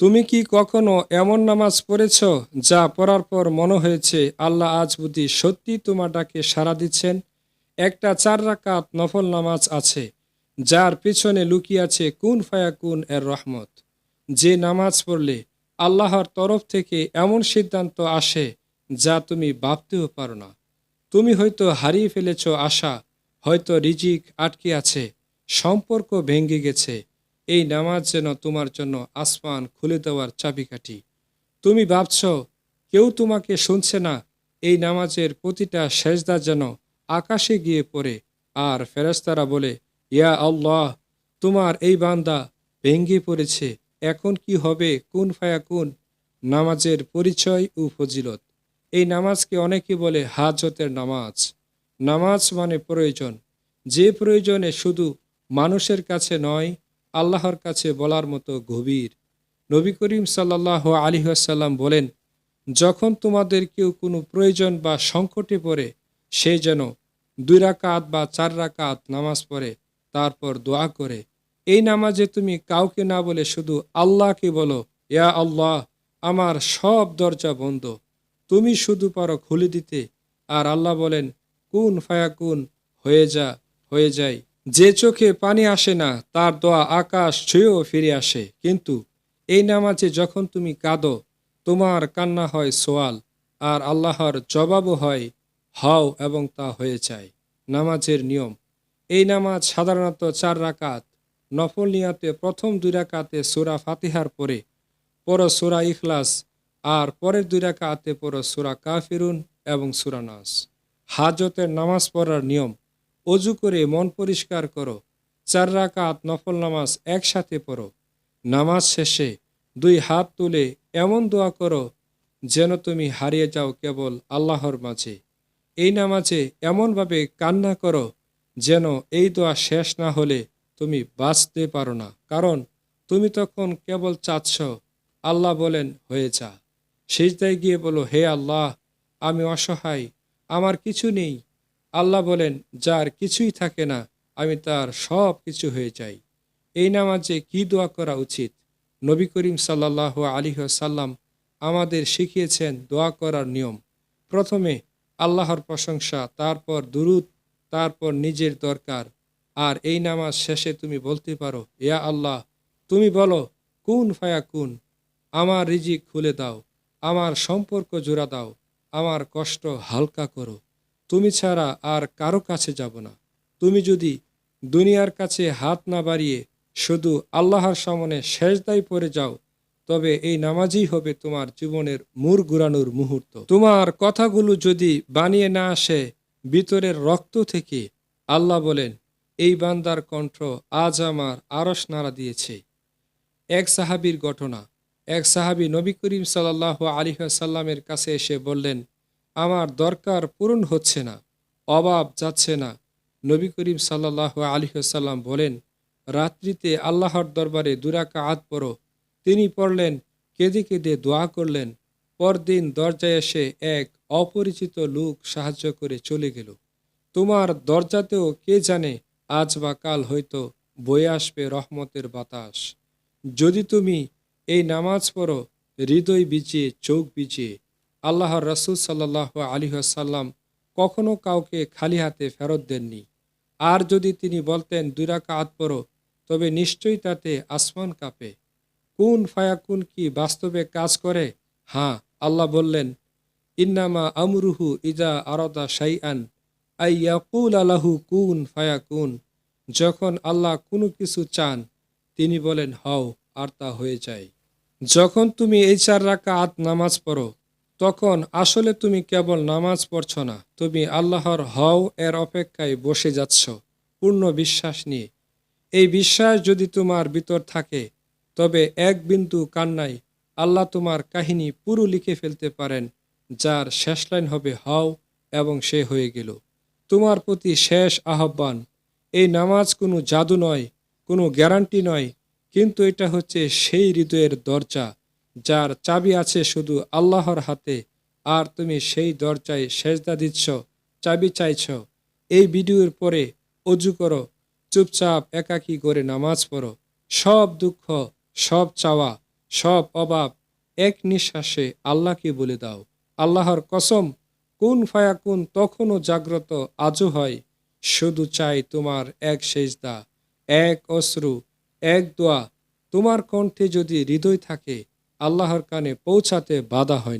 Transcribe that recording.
তুমি কি কখনো এমন নামাজ পড়েছ যা পড়ার পর মনে হয়েছে আল্লাহ আজ বুদ্ধি সত্যি তোমার ডাকে সাড়া দিচ্ছেন? একটা চার রাকাত নফল নামাজ আছে, যার পিছনে লুকিয়ে আছে কুন ফায়া কুন এর রহমত। যে নামাজ পড়লে আল্লাহর তরফ থেকে এমন সিদ্ধান্ত আসে যা তুমি ভাবতেও পারো না। তুমি হয়তো হারিয়ে ফেলেছ আশা, হয়তো রিজিক আটকে আছে, সম্পর্ক ভেঙে গেছে এই নামাজ যেন তোমার জন্য আসমান খুলে দেওয়ার চাবিকাঠি। তুমি ভাবছ, কেউ তোমাকে শুনছে না, এই নামাজের প্রতিটা সেজদা যেন আকাশে গিয়ে পড়ে। আর ফেরেস্তারা বলে, ইয়া আল্লাহ, তোমার এই বান্দা ভেঙ্গে পড়েছে, এখন কি হবে, কোন ফায়া কোন? নামাজের পরিচয় ও ফজিলত। এই নামাজকে অনেকে বলে হাজতের নামাজ। নামাজ মানে প্রয়োজন। যে প্রয়োজনে শুধু মানুষের কাছে নয় আল্লাহর কাছে বলার মতো গভীর। নবী করিম সাল্লাহ আলিহাসাল্লাম বলেন, যখন তোমাদের কেউ কোনো প্রয়োজন বা সংকটে পড়ে, সে যেন দুই রাকাত বা চার রাকাত নামাজ পড়ে, তারপর দোয়া করে। এই নামাজে তুমি কাউকে না বলে শুধু আল্লাহকে বলো, ইয়া আল্লাহ, আমার সব দরজা বন্ধ। তুমি শুধু পারো খুলে দিতে। আর আল্লাহ বলেন, কুন ফায়া কুন হয়ে যা, হয়ে যায় যে চোখে পানি আসে না, তার দোয়া আকাশ ছুঁয়েও ফিরে আসে। কিন্তু এই নামাজে যখন তুমি কাঁদো, তোমার কান্না হয় সোয়াল, আর আল্লাহর জবাবও হয়, হাও এবং তা হয়ে যায়। নামাজের নিয়ম। এই নামাজ সাধারণত চার রাকাত। নফল নিয়াতে প্রথম দুই রাকাতে সুরা ফাতিহার পরে পর সুরা ইখলাস, আর পরের দুই রাকাতে পর সুরা কাফিরুন এবং সুরা নাস। হাজতের নামাজ পড়ার নিয়ম। অজু করে মন পরিষ্কার করো। চার রাকাত নফল নামাজ একসাথে পড়ো। নামাজ শেষে দুই হাত তুলে এমন দোয়া করো যেন তুমি হারিয়ে যাও কেবল আল্লাহর মাঝে। এই নামাজে এমনভাবে কান্না করো যেন এই দোয়া শেষ না হলে তুমি বাঁচতে পারো না। কারণ তুমি তখন কেবল চাচ্ছ, আল্লাহ বলেন, হয়ে যা। সেজদায় গিয়ে বলো, হে আল্লাহ, আমি অসহায়, আমার কিছু নেই। আল্লাহ বলেন, যার কিছুই থাকে না, আমি তার সব কিছু হয়ে যাই। এই নামাজে কি দোয়া করা উচিত? নবী করিম সাল্লাহ আলী সাল্লাম আমাদের শিখিয়েছেন দোয়া করার নিয়ম। প্রথমে আল্লাহর প্রশংসা, তারপর দুরুদ, তারপর নিজের দরকার। আর এই নামাজ শেষে তুমি বলতে পারো, ইয়া আল্লাহ, তুমি বলো, কুন ফায়া কুন? আমার রিজিক খুলে দাও, আমার সম্পর্ক জোড়া দাও, আমার কষ্ট হালকা করো। তুমি ছাড়া আর কারও কাছে যাব না। তুমি যদি দুনিয়ার কাছে হাত না বাড়িয়ে শুধু আল্লাহর সামনে শেষদাই পড়ে যাও, তবে এই নামাজই হবে তোমার জীবনের মুর ঘুরানোর মুহূর্ত। তোমার কথাগুলো যদি বানিয়ে না আসে ভিতরের রক্ত থেকে, আল্লাহ বলেন, এই বান্দার কণ্ঠ আজ আমার আরস নাড়া দিয়েছে। এক সাহাবির ঘটনা। এক সাহাবি নবী করিম সাল্লাহ আলিহাসাল্লামের কাছে এসে বললেন আমার দরকার পূরণ হচ্ছে না, অভাব যাচ্ছে না। নবী করিম সাল্লাহ আলিহাসাল্লাম বলেন, রাত্রিতে আল্লাহর দরবারে দুরাকা আত পড়ো। তিনি পড়লেন, কেঁদে কেঁদে দোয়া করলেন। পরদিন দরজায় এসে এক অপরিচিত লোক সাহায্য করে চলে গেল। তোমার দরজাতেও কে জানে, আজ বা কাল হয়তো বয়ে আসবে রহমতের বাতাস। যদি তুমি এই নামাজ পড়ো, হৃদয় বিচিয়ে চোখ বিচিয়ে আল্লাহর রসুল সাল্লাহ আলী সাল্লাম কখনো কাউকে খালি হাতে ফেরত দেননি। আর যদি তিনি বলতেন দুরাকা আত পড়ো, তবে নিশ্চয়ই তাতে আসমান কাঁপে। কোন ফায়াকুন কি বাস্তবে কাজ করে? হ্যাঁ আল্লাহ বললেন, ইন্নামা আমরুহু ইজা আরদা শাইআন আইয়াকুল আলাহু কুন ফায়াকুন। যখন আল্লাহ কোনো কিছু চান, তিনি বলেন, হও, আর তা হয়ে যায়। যখন তুমি এই চার আত নামাজ পড়ো তখন আসলে তুমি কেবল নামাজ পড়ছ না, তুমি আল্লাহর হও এর অপেক্ষায় বসে যাচ্ছ, পূর্ণ বিশ্বাস নিয়ে। এই বিশ্বাস যদি তোমার ভিতর থাকে, তবে এক বিন্দু কান্নাই আল্লাহ তোমার কাহিনী পুরো লিখে ফেলতে পারেন, যার শেষ লাইন হবে হাও এবং সে হয়ে গেল। তোমার প্রতি শেষ আহ্বান, এই নামাজ কোনো জাদু নয়, কোনো গ্যারান্টি নয়, কিন্তু এটা হচ্ছে সেই হৃদয়ের দরজা যার চাবি আছে শুধু আল্লাহর হাতে, আর তুমি সেই দরজায় সেজদা দিচ্ছ, চাবি চাইছ। এই ভিডিওর পরে অজু করো, চুপচাপ একাকী করে নামাজ পড়ো। সব দুঃখ, সব চাওয়া, সব অভাব এক নিঃশ্বাসে আল্লাহকে বলে দাও। আল্লাহর কসম, কোন ফায়াকুন তখনও জাগ্রত আজও হয়। শুধু চাই তোমার এক সেজদা, এক অশ্রু, এক দোয়া। তোমার কণ্ঠে যদি হৃদয় থাকে আল্লাহর কানে পৌঁছাতে বাধা হয় না।